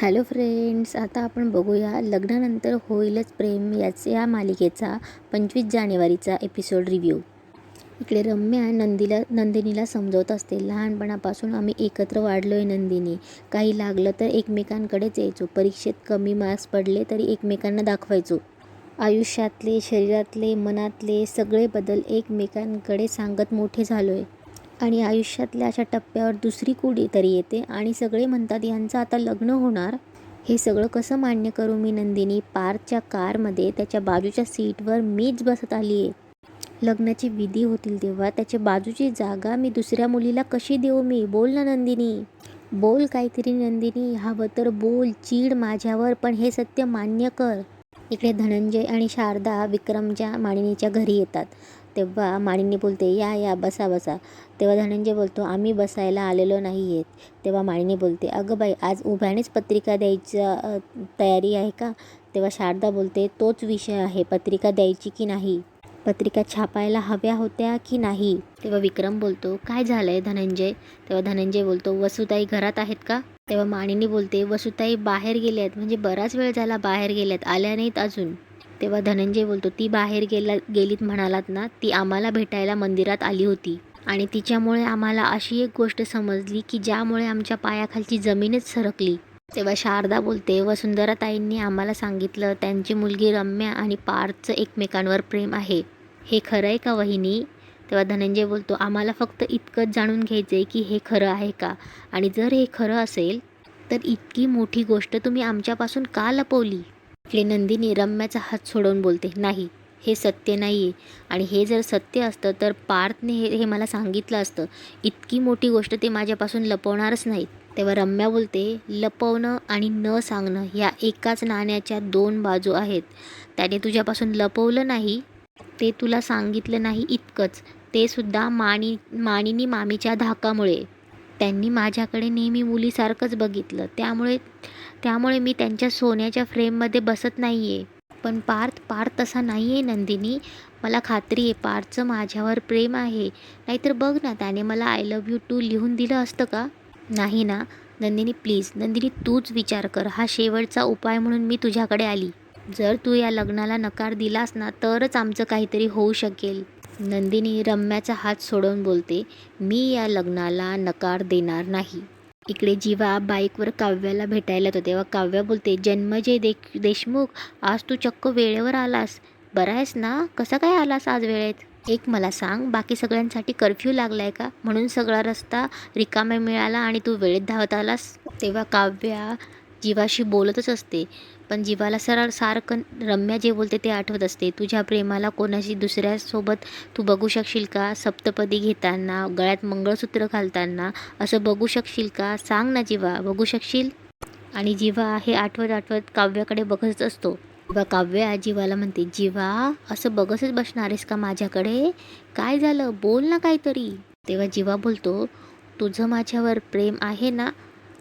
Hello friends आता आपण बघूया लग्नानंतर होईलच प्रेम याच या मालिकेचा पंचवीस जानेवारीचा एपिसोड रिव्ह्यू इकडे रम्या नंदीला नंदिनीला समजवत असते. लहानपणापासून आम्ही एकत्र वाढलो आहे नंदिनी. काही लागलं तर एकमेकांकडेच यायचो. परीक्षेत कमी मार्क्स पडले तरी एकमेकांना दाखवायचो. आयुष्यातले शरीरातले मनातले सगळे बदल एकमेकांकडे सांगत मोठे झालो आहे आणि आयुष्यातल्या अशा टप्प्यावर दुसरी कुडी तरी येते. आणि सगळे म्हणतात यांचं आता लग्न होणार? हे सगळं कसं मान्य करू मी नंदिनी? पार्कच्या कारमध्ये त्याच्या बाजूच्या सीटवर मीच बसत आली आहे लग्नाची विधी होतील तेव्हा त्याच्या बाजूची जागा मी दुसऱ्या मुलीला कशी देऊ मी? बोल ना नंदिनी. बोल काहीतरी नंदिनी. हवं तर बोल. चीड माझ्यावर पण हे सत्य मान्य कर. इकडे धनंजय आणि शारदा विक्रमच्या मानिनीच्या घरी येतात. तेव्हा मानिनी बोलते या या बसा बसा. तेव्हा धनंजय बोलतो आम्ही बसायला आलेलो नाही आहेत तेव्हा मानिनी बोलते अगं बाई आज उभ्यानेच पत्रिका द्यायच्या तयारी आहे का? तेव्हा शारदा बोलते तोच विषय आहे पत्रिका द्यायची की नाही? पत्रिका छापायला हव्या होत्या की नाही? तेव्हा विक्रम बोलतो काय झालं आहे धनंजय? तेव्हा धनंजय बोलतो वसुताई घरात आहेत का? तेव्हा माणिनी बोलते वसुताई बाहेर गेल्यात आहेत म्हणजे बराच वेळ झाला बाहेर गेल्यात आल्या नाहीत अजून. तेव्हा धनंजय बोलतो ती बाहेर गेला गेलीत म्हणालात ना ती आम्हाला भेटायला मंदिरात आली होती. आणि तिच्यामुळे आम्हाला अशी एक गोष्ट समजली की ज्यामुळे आमच्या पायाखालची जमीनच सरकली. तेव्हा शारदा बोलते व ताईंनी आम्हाला सांगितलं त्यांची मुलगी रम्या आणि पार्थचं एकमेकांवर प्रेम आहे. हे खरं आहे का वहिनी? तेव्हा धनंजय बोलतो आम्हाला फक्त इतकंच जाणून घ्यायचं आहे की हे खरं आहे का? आणि जर हे खरं असेल तर इतकी मोठी गोष्ट तुम्ही आमच्यापासून का लपवली? आपली नंदिनी रम्याचा हात सोडवून बोलते नाही हे सत्य नाही आहे आणि हे जर सत्य असतं तर पार्थने हे हे मला सांगितलं असतं. इतकी मोठी गोष्ट ते माझ्यापासून लपवणारच नाहीत. तेव्हा रम्या बोलते लपवणं आणि न सांगणं ह्या एकाच नाण्याच्या दोन बाजू आहेत. त्याने तुझ्यापासून लपवलं नाही ते तुला सांगितलं नाही इतकंच. ते सुद्धा माणी माणिनी मामीच्या धाकामुळे. त्यांनी माझ्याकडे नेहमी मुलीसारखंच बघितलं. त्यामुळे त्यामुळे मी त्यांच्या सोन्याच्या फ्रेममध्ये बसत नाही आहे पण पार्थ पार्थ तसा नाही आहे नंदिनी. मला खात्री आहे पार्थचं माझ्यावर प्रेम आहे. नाहीतर बघ ना त्याने मला आय लव्ह यू टू लिहून दिलं असतं का? नाही ना. नंदिनी प्लीज नंदिनी तूच विचार कर. हा शेवटचा उपाय म्हणून मी तुझ्याकडे आली. जर तू या लग्नाला नकार दिलास ना तरच आमचं काहीतरी होऊ शकेल. नंदिनी रम्याचा हात सोडवून बोलते मी या लग्नाला नकार देणार नाही. इकडे जीवा बाईकवर काव्याला भेटायला येतो. तेव्हा काव्या बोलते जन्मजय दे देशमुख आज तू चक्क वेळेवर आलास. बरा आहेस ना? कसा काय आलास आज वेळेत? एक मला सांग बाकी सगळ्यांसाठी कर्फ्यू लागलाय का? म्हणून सगळा रस्ता रिकामा मिळाला आणि तू वेळेत धावत आलास? तेव्हा काव्या जीवाशी बोलतच असते पण जीवाला सरळ सारखं रम्या जे बोलते ते आठवत असते. तुझ्या प्रेमाला कोणाशी दुसऱ्यासोबत तू बघू शकशील का? सप्तपदी घेताना गळ्यात मंगळसूत्र घालताना असं बघू शकशील का? सांग ना जीवा बघू शकशील? आणि जीवा हे आठवत आठवत काव्याकडे बघतच असतो. तेव्हा काव्या जीवाला म्हणते जीवा असं बघतच बसणार आहेस का माझ्याकडे? काय झालं? बोल ना काहीतरी. तेव्हा जीवा बोलतो तुझं माझ्यावर प्रेम आहे ना?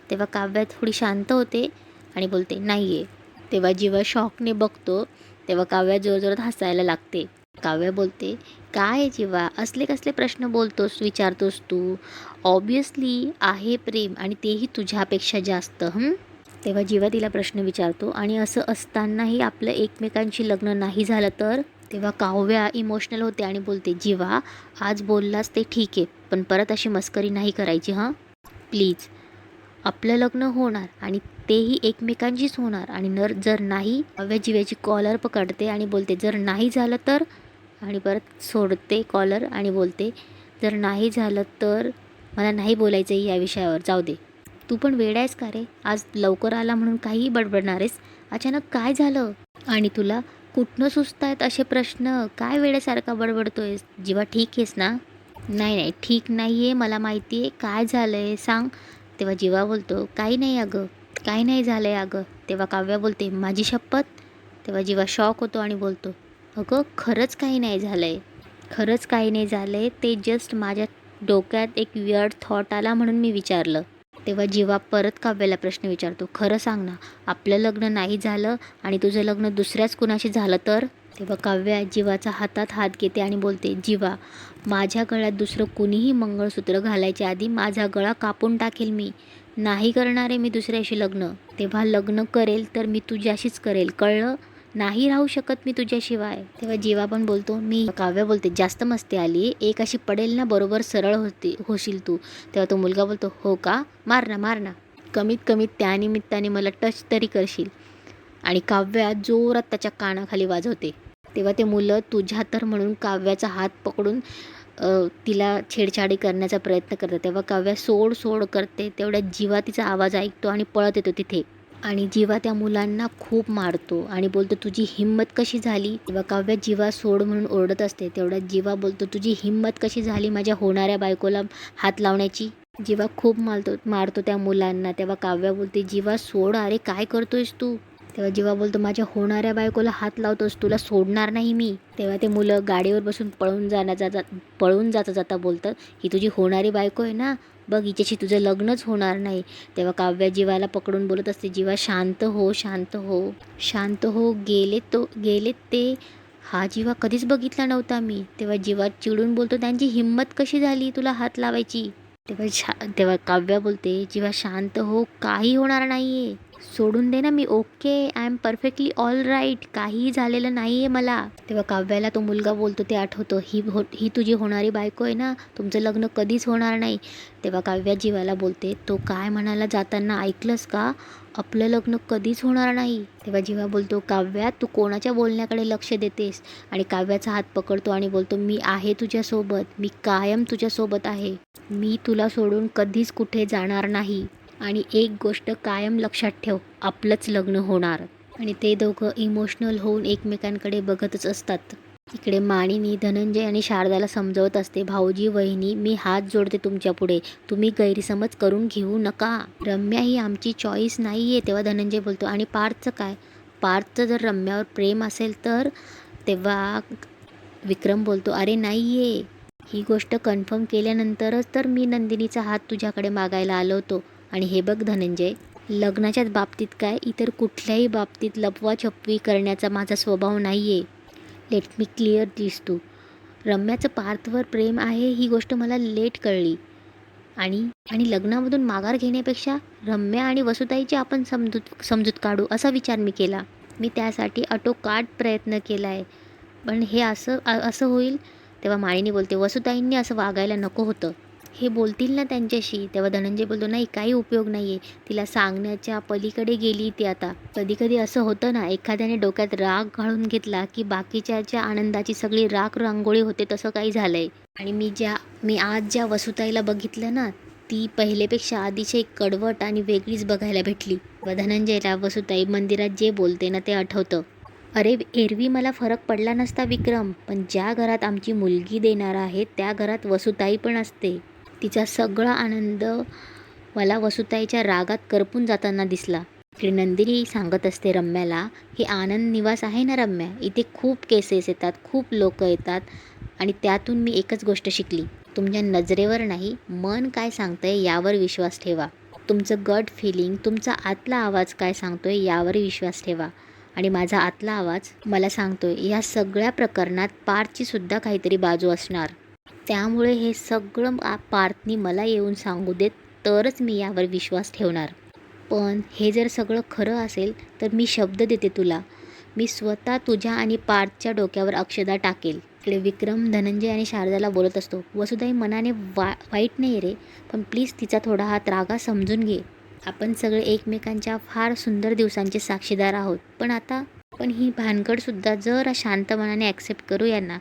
तेव्हा काव्या थोडी शांत होते आणि बोलते नाही आहे तेव्हा जेव्हा शॉकने बघतो तेव्हा काव्या जोरजोरात हसायला लागते. काव्या बोलते काय जेव्हा? असले कसले प्रश्न बोलतोस विचारतोस तू? ऑब्वियसली आहे प्रेम आणि तेही तुझ्यापेक्षा जास्त हं? तेव्हा जेव्हा तिला प्रश्न विचारतो आणि असं असतानाही आपलं एकमेकांशी लग्न नाही झालं तर? तेव्हा काव्या इमोशनल होते आणि बोलते जीवा आज बोललास ते ठीक आहे पण परत अशी मस्करी नाही करायची हां? प्लीज आपलं लग्न होणार आणि तेही एकमेकांशीच होणार. आणि नर जर नाही काव्या जिव्याची कॉलर पकडते आणि बोलते जर नाही झालं तर आणि परत सोडते कॉलर आणि बोलते जर नाही झालं तर मला नाही बोलायचं आहे या विषयावर जाऊ दे. तू पण वेळ आहेस का रे? आज लवकर आला म्हणून काहीही बडबडणार आहेस? अचानक काय झालं? आणि तुला कुठनं सुस्त आहेत असे प्रश्न? काय वेळेसारखा बडबडतोयस? जेव्हा ठीक आहेस ना? नाही नाही ठीक नाही आहे मला माहिती आहे काय झालं आहे सांग. तेव्हा जीवा बोलतो काही नाही अगं काही नाही झालं आहे अगं. तेव्हा काव्या बोलते माझी शपथ? तेव्हा जीवा शॉक होतो आणि बोलतो अगं खरंच काही नाही झालं आहे खरंच काही नाही झालं आहे ते जस्ट माझ्या डोक्यात एक वियर्ड थॉट आला म्हणून मी विचारलं. तेव्हा जीवा परत काव्याला प्रश्न विचारतो खरं सांग ना आपलं लग्न नाही झालं आणि तुझं लग्न दुसऱ्याच कुणाशी झालं तर? तेव्हा काव्या जीवाचा हातात हात घेते आणि बोलते जीवा माझ्या गळ्यात दुसरं कुणीही मंगळसूत्र घालायच्या आधी माझा गळा कापून टाकेल मी. नाही करणार आहे मी दुसऱ्याशी लग्न. तेव्हा लग्न करेल तर मी तुझ्याशीच करेल. कळलं? नाही राहू शकत मी तुझ्याशिवाय. तेव्हा जीवा पण बोलतो मी काव्य बोलते. जास्त मस्ती आली. एक अशी पडेल ना बरोबर सरळ होती होशील तू. तेव्हा तो मुलगा बोलतो हो का? मार ना मार ना. कमीत कमी त्यानिमित्ताने मला टच तरी करशील. आणि काव्या जोरात त्याच्या कानाखाली वाजवते. तेव्हा ते मुलं तुझ्या तर म्हणून काव्याचा हात पकडून तिला छेडछाडी करण्याचा प्रयत्न करतात. तेव्हा काव्या सोड सोड करते तेवढ्यात जीवा तिचा आवाज ऐकतो आणि पळत येतो तिथे. आणि जीवा त्या मुलांना खूप मारतो आणि बोलतो तुझी हिंमत कशी झाली? तेव्हा काव्या जीवा सोड म्हणून ओरडत असते. तेवढ्यात जीवा बोलतो तुझी हिंमत कशी झाली माझ्या होणाऱ्या बायकोला हात लावण्याची? जीवा खूप मारतो मारतो त्या मुलांना. तेव्हा काव्या बोलते जीवा सोड. अरे काय करतोयस तू? तेव्हा जेव्हा बोलतो माझ्या होणाऱ्या बायकोला हात लावतोस तुला सोडणार नाही मी. तेव्हा ते मुलं गाडीवर बसून पळून जाण्याचा जा पळून जाता जाता बोलतं ही तुझी होणारी बायको आहे ना? बघ हिच्याशी तुझं लग्नच होणार नाही. तेव्हा काव्या जीवाला पकडून बोलत असते जीवा शांत हो शांत हो. शांत हो गेले तो गेलेत ते. हा जीवा कधीच बघितला नव्हता मी. तेव्हा जीवा चिडून बोलतो त्यांची हिंमत कशी झाली तुला हात लावायची? तेव्हा शा तेव्हा काव्या बोलते जीवा शांत हो काही होणार नाही आहे सोडून दे ना मी. Okay I am perfectly all right काहीही झालेलं नाही आहे मला. तेव्हा काव्याला तो मुलगा बोलतो ते आठवतो. ही हो ही तुझी होणारी बायको आहे ना. तुमचं लग्न कधीच होणार नाही. तेव्हा काव्या जीवाला बोलते तो काय म्हणाला जाताना ऐकलंस का? आपलं लग्न कधीच होणार नाही. तेव्हा जीवा बोलतो काव्या तू कोणाच्या बोलण्याकडे लक्ष देतेस? आणि काव्याचा हात पकडतो आणि बोलतो मी आहे तुझ्यासोबत. मी कायम तुझ्यासोबत आहे. मी तुला सोडून कधीच कुठे जाणार नाही. आणि एक गोष्ट कायम लक्षात ठेव आपलंच लग्न होणार. आणि ते दोघं इमोशनल होऊन एकमेकांकडे बघतच असतात. इकडे माणिनी धनंजय आणि शारदाला समजवत असते भाऊजी वहिनी मी हात जोडते तुमच्यापुढे. तुम्ही गैरसमज करून घेऊ नका. रम्या ही आमची चॉईस नाही आहे तेव्हा धनंजय बोलतो. आणि पार्थचं काय? पार्थचं जर रम्यावर प्रेम असेल तर? तेव्हा विक्रम बोलतो अरे नाही आहे ही गोष्ट कन्फर्म केल्यानंतरच तर मी नंदिनीचा हात तुझ्याकडे मागायला आलो होतो. आणि हे बघ धनंजय लग्नाच्याच बाबतीत काय? इतर कुठल्याही बाबतीत लपवा छपवी करण्याचा माझा स्वभाव नाही आहे लेट मी क्लिअर दिस तू रम्याचं पार्थवर प्रेम आहे ही गोष्ट मला लेट कळली. आणि आणि लग्नामधून माघार घेण्यापेक्षा रम्या आणि वसुताईची आपण समजूत समजूत काढू असा विचार मी केला. मी त्यासाठी अटोकाट प्रयत्न केला आहे पण हे असं असं होईल तेव्हा माळीने बोलते वसुताईंनी असं वागायला नको होतं. हे बोलतील ना त्यांच्याशी. तेव्हा धनंजय बोलतो नाही काही उपयोग नाही आहे तिला सांगण्याच्या पलीकडे गेली ती आता. कधी कधी असं होतं ना एखाद्याने डोक्यात राग घालून घेतला की बाकीच्याच्या आनंदाची सगळी राख रांगोळी होते तसं काही झालं आहे आणि मी ज्या मी आज ज्या वसुताईला बघितलं ना ती पहिलेपेक्षा अतिशय कडवट आणि वेगळीच बघायला भेटली. व धनंजयला वसुताई मंदिरात जे बोलते ना ते आठवतं. अरे एरवी मला फरक पडला नसता विक्रम पण ज्या घरात आमची मुलगी देणार आहे त्या घरात वसुताई पण असते. तिचा सगळा आनंद मला वसुताईच्या रागात करपून जाताना दिसला. इकडे नंदिनी सांगत असते रम्याला हे आनंद निवास आहे ना रम्या? इथे खूप केसेस येतात खूप लोक येतात आणि त्यातून मी एकच गोष्ट शिकली. तुमच्या नजरेवर नाही मन काय सांगतंय यावर विश्वास ठेवा. तुमचं गट फिलिंग तुमचा आतला आवाज काय सांगतोय यावर विश्वास ठेवा. आणि माझा आतला आवाज मला सांगतोय या सगळ्या प्रकरणात पार्थची सुद्धा काहीतरी बाजू असणार. त्यामुळे हे सगळं पार्थनी मला येऊन सांगू देत तरच मी यावर विश्वास ठेवणार. पण हे जर सगळं खरं असेल तर मी शब्द देते तुला. मी स्वतः तुझ्या आणि पार्थच्या डोक्यावर अक्षदा टाकेल. इकडे विक्रम धनंजय आणि शारदाला बोलत असतो वसुधाई मनाने वा वाईट नाही रे पण प्लीज तिचा थोडा हात रागा समजून घे. आपण सगळे एकमेकांच्या फार सुंदर दिवसांचे साक्षीदार आहोत. पण आता पण ही भानगडसुद्धा जरा शांत मनाने ॲक्सेप्ट करू यांना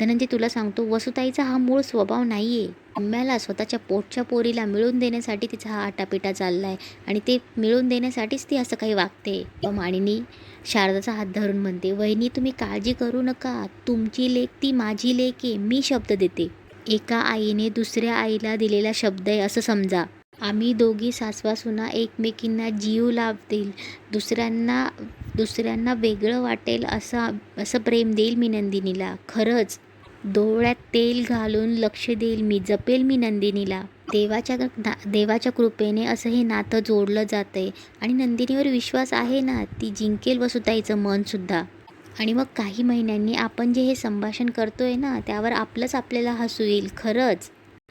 धनंजय तुला सांगतो वसुताईचा हा मूळ स्वभाव नाही आहे अम्म्याला स्वतःच्या पोटच्या पोरीला मिळून देण्यासाठी तिचा हा आटापिटा चालला आहे आणि ते मिळून देण्यासाठीच ती असं काही वागते. माणिनी शारदाचा हात धरून म्हणते वहिनी तुम्ही काळजी करू नका. तुमची लेख ती माझी लेख आहे. मी शब्द देते. एका आईने दुसऱ्या आईला दिलेला शब्द आहे असं समजा. आम्ही दोघी सासवासुना एकमेकींना जीव लाभतील. दुसऱ्यांना दुसऱ्यांना वेगळं वाटेल असं असं प्रेम देईल मी नंदिनीला. खरंच. डोळ्यात तेल घालून लक्ष देईल मी जपेल मी नंदिनीला. देवाच्या ना देवाच्या कृपेने असं हे नातं जोडलं जातं आहे आणि नंदिनीवर विश्वास आहे ना ती जिंकेल वसुताईचं मनसुद्धा आणि मग काही महिन्यांनी आपण जे हे संभाषण करतोय ना त्यावर आपलंच आपल्याला हसू येईल. खरंच.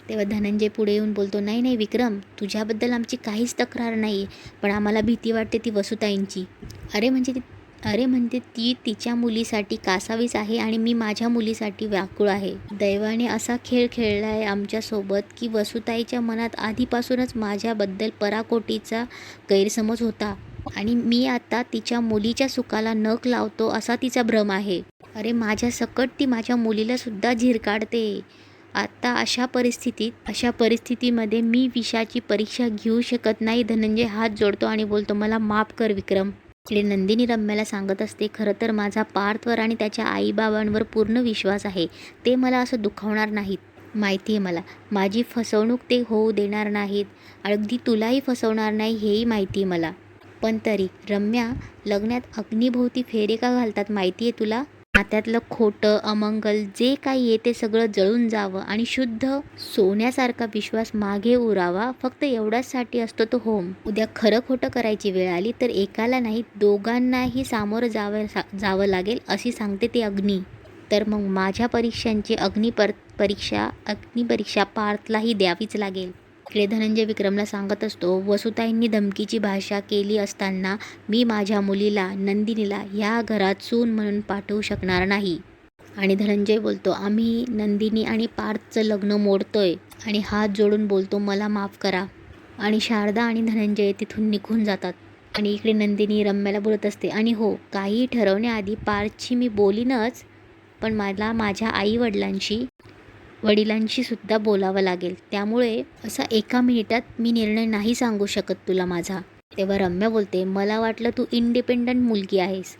तेव्हा धनंजय पुढे येऊन बोलतो नाही नाही विक्रम तुझ्याबद्दल आमची काहीच तक्रार नाही पण आम्हाला भीती वाटते ती वसुताईंची. अरे म्हणजे ती अरे म्हणते ती तिच्या मुलीसाठी कासावीस आहे आणि मी माझ्या मुलीसाठी व्याकुळ आहे. दैवाने असा खेळ खेळला आहे आमच्यासोबत की वसुताईच्या मनात आधीपासूनच माझ्याबद्दल पराकोटीचा गैरसमज होता आणि मी आता तिच्या मुलीच्या सुखाला नख लावतो असा तिचा भ्रम आहे. अरे माझ्या सकट ती माझ्या मुलीला सुद्धा झिरकाडते. आता अशा परिस्थितीत अशा परिस्थितीमध्ये मी विषाची परीक्षा घेऊ शकत नाही. धनंजय हात जोडतो आणि बोलतो मला माफ कर विक्रम. इकडे नंदिनी रम्याला सांगत असते खरं तर माझा पार्थवर आणि त्याच्या आईबाबांवर पूर्ण विश्वास आहे. ते मला असं दुखावणार नाहीत. माहिती आहे मला माझी फसवणूक ते होऊ देणार नाहीत. अगदी तुलाही फसवणार नाही हेही माहिती आहे मला. पण तरी रम्या लग्नात अग्निभोवती फेरे का घालतात माहिती आहे तुला? नात्यातलं खोटं अमंगल जे काही आहे ते सगळं जळून जावं आणि शुद्ध सोन्यासारखा विश्वास मागे उरावा. फक्त एवढ्याचसाठी असतो तो होम. उद्या खरं खोटं करायची वेळ आली तर एकाला नाही दोघांनाही सामोरं जावं सा जावं लागेल अशी सांगते ती अग्नी. तर मग माझ्या परीक्षांची अग्निपर परीक्षा अग्निपरीक्षा पार्थलाही द्यावीच लागेल. इकडे धनंजय विक्रमला सांगत असतो वसुताईंनी धमकीची भाषा केली असताना मी माझ्या मुलीला नंदिनीला ह्या घरात सून म्हणून पाठवू शकणार नाही. आणि धनंजय बोलतो आम्ही नंदिनी आणि पार्थचं लग्न मोडतोय आणि हात जोडून बोलतो मला माफ करा. आणि शारदा आणि धनंजय तिथून निघून जातात. आणि इकडे नंदिनी रम्याला बोलत असते आणि हो काही ठरवण्याआधी पार्थची मी बोलीनच पण मला माझ्या आईवडिलांशी वडिलांशी सुद्धा बोलावं लागेल. त्यामुळे असा एका मिनिटात मी निर्णय नाही सांगू शकत तुला माझा. तेव्हा रम्या बोलते मला वाटलं तू इंडिपेंडंट मुलगी आहेस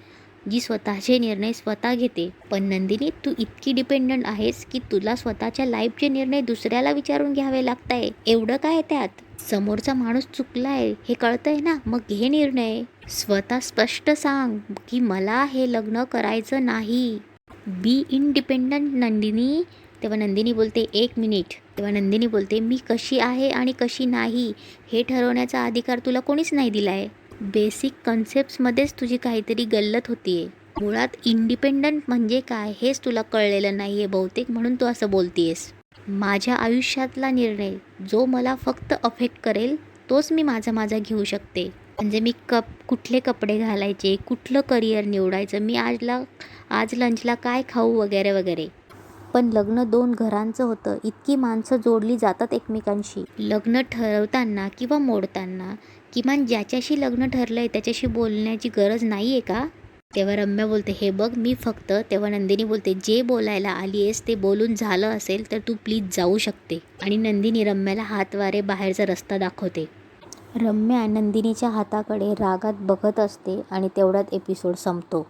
जी स्वतःचे निर्णय स्वतः घेते. पण नंदिनी तू इतकी डिपेंडंट आहेस की तुला स्वतःच्या लाईफचे निर्णय दुसऱ्याला विचारून घ्यावे लागत आहे एवढं काय त्यात? समोरचा माणूस चुकलाय हे कळतंय ना? मग घे निर्णय. स्वतः स्पष्ट सांग की मला हे लग्न करायचं नाही. Be independent Nandini. तेव्हा नंदिनी बोलते एक मिनिट. तेव्हा नंदिनी बोलते मी कशी आहे आणि कशी नाही हे ठरवण्याचा अधिकार तुला कोणीच नाही दिला आहे बेसिक कन्सेप्ट्समध्येच तुझी काहीतरी गल्लत होती आहे मुळात इंडिपेंडंट म्हणजे काय हेच तुला कळलेलं नाही आहे बहुतेक म्हणून तू असं बोलतीयस. माझ्या आयुष्यातला निर्णय जो मला फक्त अफेक्ट करेल तोच मी माझा माझा घेऊ शकते. म्हणजे मी कप कुठले कपडे घालायचे कुठलं करिअर निवडायचं मी आजला आज लंचला काय खाऊ वगैरे वगैरे. पण लग्न दोन घरांचं होतं. इतकी माणसं जोडली जातात एकमेकांशी. लग्न ठरवताना किंवा मोडताना किमान ज्याच्याशी लग्न ठरलं आहे त्याच्याशी बोलण्याची गरज नाही आहे का? तेव्हा रम्या बोलते हे बघ मी फक्त तेव्हा नंदिनी बोलते जे बोलायला आली आहेस ते बोलून झालं असेल तर तू प्लीज जाऊ शकते. आणि नंदिनी रम्याला हातवारे बाहेरचा रस्ता दाखवते. रम्या नंदिनीच्या हाताकडे रागात बघत असते आणि तेवढ्यात एपिसोड संपतो.